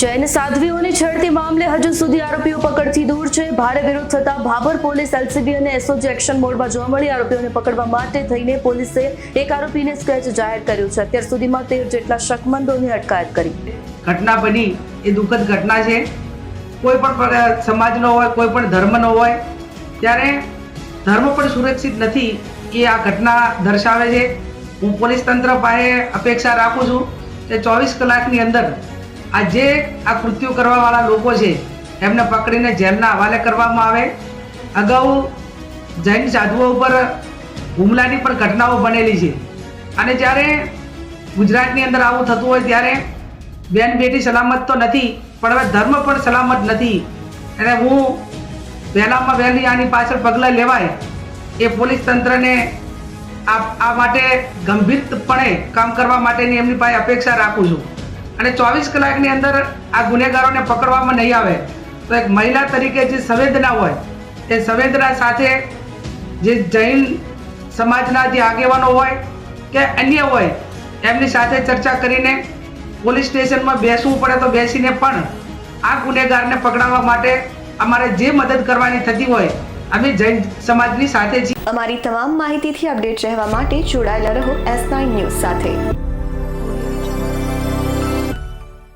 જૈન સાધ્વીઓની છેડતી મામલે હજુ સુધી આરોપીઓ પકડથી દૂર છે. ભારે વિરોધ થતા ભાભર પોલીસ, એલસીબી અને એસઓજી એક્શન મોડમાં જોવા મળી. આરોપીઓને પકડવા માટે થઈને પોલીસે એક આરોપીને સ્કેચ જાહેર કર્યું છે. અત્યાર સુધીમાં તેર જેટલા શકમંદોની અટકાયત કરી. ઘટના બની. એ દુઃખદ ઘટના છે. કોઈ પણ સમાજનો હોય, કોઈ પણ ધર્મનો હોય, ત્યારે ધર્મ પણ સુરક્ષિત નથી. એ આ ઘટના દર્શાવે છે. હું પોલીસ તંત્ર પાસે અપેક્ષા રાખું છું કે ચોવીસ કલાકની અંદર આ જે આ કૃત્યુ કરવાવાળા લોકો છે, એમને પકડીને જેલના હવાલે કરવામાં આવે. અગાઉ જૈન સાધુઓ ઉપર હુમલાની પણ ઘટનાઓ બનેલી છે. અને જ્યારે ગુજરાતની અંદર આવું થતું હોય ત્યારે બેન બેટી સલામત તો નથી, પણ હવે ધર્મ પણ સલામત નથી. અને હું વહેલામાં વહેલી આની પાછળ પગલાં લેવાય, એ પોલીસ તંત્રને આ આ માટે ગંભીરપણે કામ કરવા માટેની એમની પાસે અપેક્ષા રાખું છું. અને ચોવીસ કલાકની અંદર આ ગુનેગારોને પકડવામાં નહીં આવે, તો એક મહિલા તરીકે જે સંવેદના હોય, એ સંવેદના સાથે જે જૈન સમાજના જે આગેવાનો હોય કે અન્ય હોય, એમની સાથે ચર્ચા કરીને પોલીસ સ્ટેશનમાં બેસવું પડે તો બેસીને પણ આ ગુનેગારને પકડાવવા માટે અમારે જે મદદ કરવાની થતી હોય, અમે જૈન સમાજની સાથે છીએ. અમારી તમામ માહિતીથી અપડેટ રહેવા માટે જોડાયેલા રહો એસ નાઇન ન્યૂઝ સાથે.